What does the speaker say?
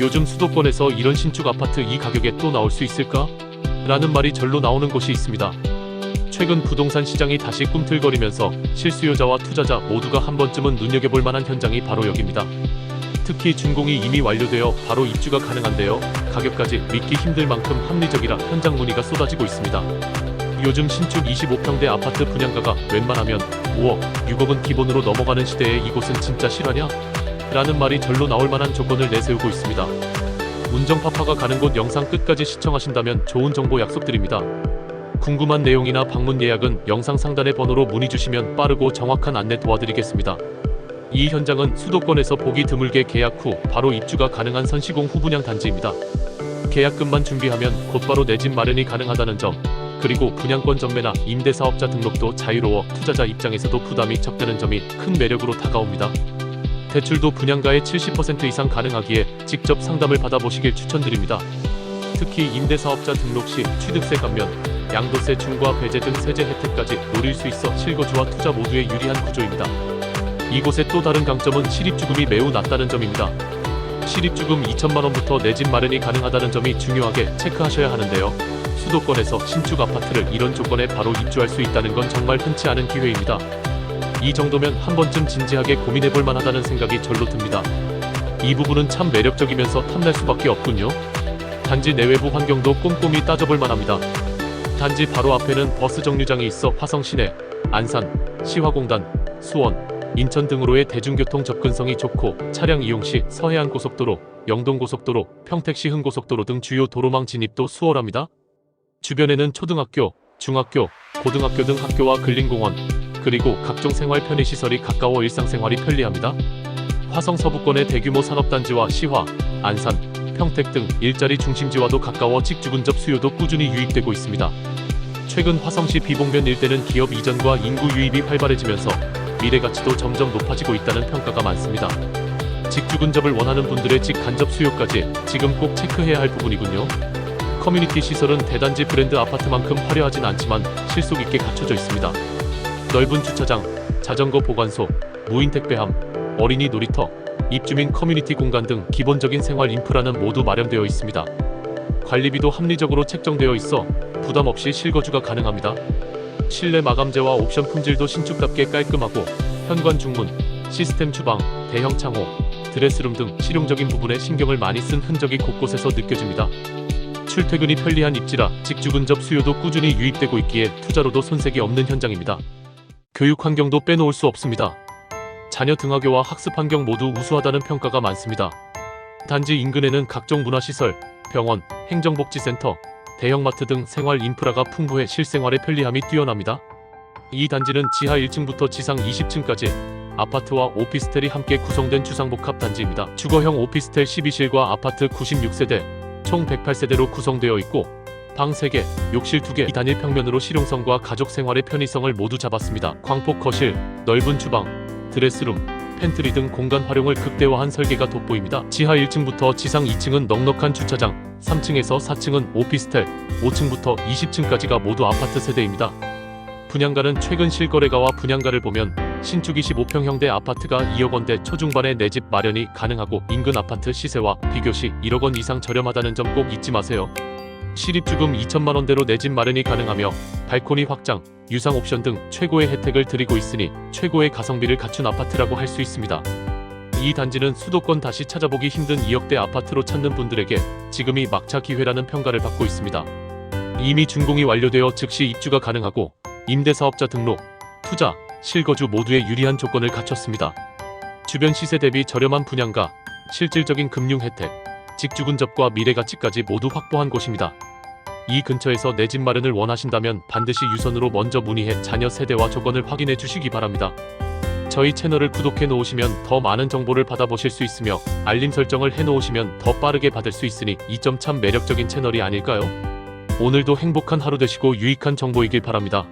요즘 수도권에서 이런 신축 아파트 이 가격에 또 나올 수 있을까? 라는 말이 절로 나오는 곳이 있습니다. 최근 부동산 시장이 다시 꿈틀거리면서 실수요자와 투자자 모두가 한 번쯤은 눈여겨볼 만한 현장이 바로 여기입니다. 특히 준공이 이미 완료되어 바로 입주가 가능한데요. 가격까지 믿기 힘들 만큼 합리적이라 현장 문의가 쏟아지고 있습니다. 요즘 신축 25평대 아파트 분양가가 웬만하면 5억, 6억은 기본으로 넘어가는 시대에 이곳은 진짜 실화냐? 라는 말이 절로 나올 만한 조건을 내세우고 있습니다. 운정파파가 가는 곳 영상 끝까지 시청하신다면 좋은 정보 약속드립니다. 궁금한 내용이나 방문 예약은 영상 상단의 번호로 문의 주시면 빠르고 정확한 안내 도와드리겠습니다. 이 현장은 수도권에서 보기 드물게 계약 후 바로 입주가 가능한 선시공 후분양 단지입니다. 계약금만 준비하면 곧바로 내 집 마련이 가능하다는 점, 그리고 분양권 전매나 임대사업자 등록도 자유로워 투자자 입장에서도 부담이 적다는 점이 큰 매력으로 다가옵니다. 대출도 분양가의 70% 이상 가능하기에 직접 상담을 받아보시길 추천드립니다. 특히 임대사업자 등록 시 취득세 감면, 양도세 중과 배제 등 세제 혜택까지 노릴 수 있어 실거주와 투자 모두에 유리한 구조입니다. 이곳의 또 다른 강점은 실입주금이 매우 낮다는 점입니다. 실입주금 2천만 원부터 내 집 마련이 가능하다는 점이 중요하게 체크하셔야 하는데요. 수도권에서 신축 아파트를 이런 조건에 바로 입주할 수 있다는 건 정말 흔치 않은 기회입니다. 이 정도면 한 번쯤 진지하게 고민해 볼 만하다는 생각이 절로 듭니다. 이 부분은 참 매력적이면서 탐날 수밖에 없군요. 단지 내외부 환경도 꼼꼼히 따져볼 만합니다. 단지 바로 앞에는 버스 정류장이 있어 화성 시내, 안산, 시화공단, 수원, 인천 등으로의 대중교통 접근성이 좋고 차량 이용 시 서해안 고속도로, 영동 고속도로, 평택시 흥고속도로 등 주요 도로망 진입도 수월합니다. 주변에는 초등학교, 중학교, 고등학교 등 학교와 근린공원, 그리고 각종 생활 편의 시설이 가까워 일상생활이 편리합니다. 화성 서부권의 대규모 산업단지와 시화, 안산, 평택 등 일자리 중심지와도 가까워 직주 근접 수요도 꾸준히 유입되고 있습니다. 최근 화성시 비봉변 일대는 기업 이전과 인구 유입이 활발해지면서 미래 가치도 점점 높아지고 있다는 평가가 많습니다. 직주 근접을 원하는 분들의 직 간접 수요까지 지금 꼭 체크해야 할 부분이군요. 커뮤니티 시설은 대단지 브랜드 아파트만큼 화려하진 않지만 실속 있게 갖춰져 있습니다. 넓은 주차장, 자전거 보관소, 무인 택배함, 어린이 놀이터, 입주민 커뮤니티 공간 등 기본적인 생활 인프라는 모두 마련되어 있습니다. 관리비도 합리적으로 책정되어 있어 부담 없이 실거주가 가능합니다. 실내 마감재와 옵션 품질도 신축답게 깔끔하고 현관 중문, 시스템 주방, 대형 창호, 드레스룸 등 실용적인 부분에 신경을 많이 쓴 흔적이 곳곳에서 느껴집니다. 출퇴근이 편리한 입지라 직주 근접 수요도 꾸준히 유입되고 있기에 투자로도 손색이 없는 현장입니다. 교육 환경도 빼놓을 수 없습니다. 자녀 등하교와 학습 환경 모두 우수하다는 평가가 많습니다. 단지 인근에는 각종 문화시설, 병원, 행정복지센터, 대형마트 등 생활 인프라가 풍부해 실생활의 편리함이 뛰어납니다. 이 단지는 지하 1층부터 지상 20층까지 아파트와 오피스텔이 함께 구성된 주상복합 단지입니다. 주거형 오피스텔 12실과 아파트 96세대, 총 108세대로 구성되어 있고 방 3개, 욕실 2개, 이 단일 평면으로 실용성과 가족 생활의 편의성을 모두 잡았습니다. 광폭 거실, 넓은 주방, 드레스룸, 팬트리 등 공간 활용을 극대화한 설계가 돋보입니다. 지하 1층부터 지상 2층은 넉넉한 주차장, 3층에서 4층은 오피스텔, 5층부터 20층까지가 모두 아파트 세대입니다. 분양가는 최근 실거래가와 분양가를 보면 신축 25평형대 아파트가 2억 원대 초중반의 내 집 마련이 가능하고 인근 아파트 시세와 비교 시 1억 원 이상 저렴하다는 점 꼭 잊지 마세요. 실입주금 2천만 원대로 내 집 마련이 가능하며 발코니 확장, 유상 옵션 등 최고의 혜택을 드리고 있으니 최고의 가성비를 갖춘 아파트라고 할 수 있습니다. 이 단지는 수도권 다시 찾아보기 힘든 2억대 아파트로 찾는 분들에게 지금이 막차 기회라는 평가를 받고 있습니다. 이미 준공이 완료되어 즉시 입주가 가능하고 임대사업자 등록, 투자, 실거주 모두에 유리한 조건을 갖췄습니다. 주변 시세 대비 저렴한 분양가, 실질적인 금융 혜택, 직주 근접과 미래 가치까지 모두 확보한 곳입니다. 이 근처에서 내 집 마련을 원하신다면 반드시 유선으로 먼저 문의해 자녀 세대와 조건을 확인해 주시기 바랍니다. 저희 채널을 구독해 놓으시면 더 많은 정보를 받아보실 수 있으며 알림 설정을 해 놓으시면 더 빠르게 받을 수 있으니 이 점 참 매력적인 채널이 아닐까요? 오늘도 행복한 하루 되시고 유익한 정보이길 바랍니다.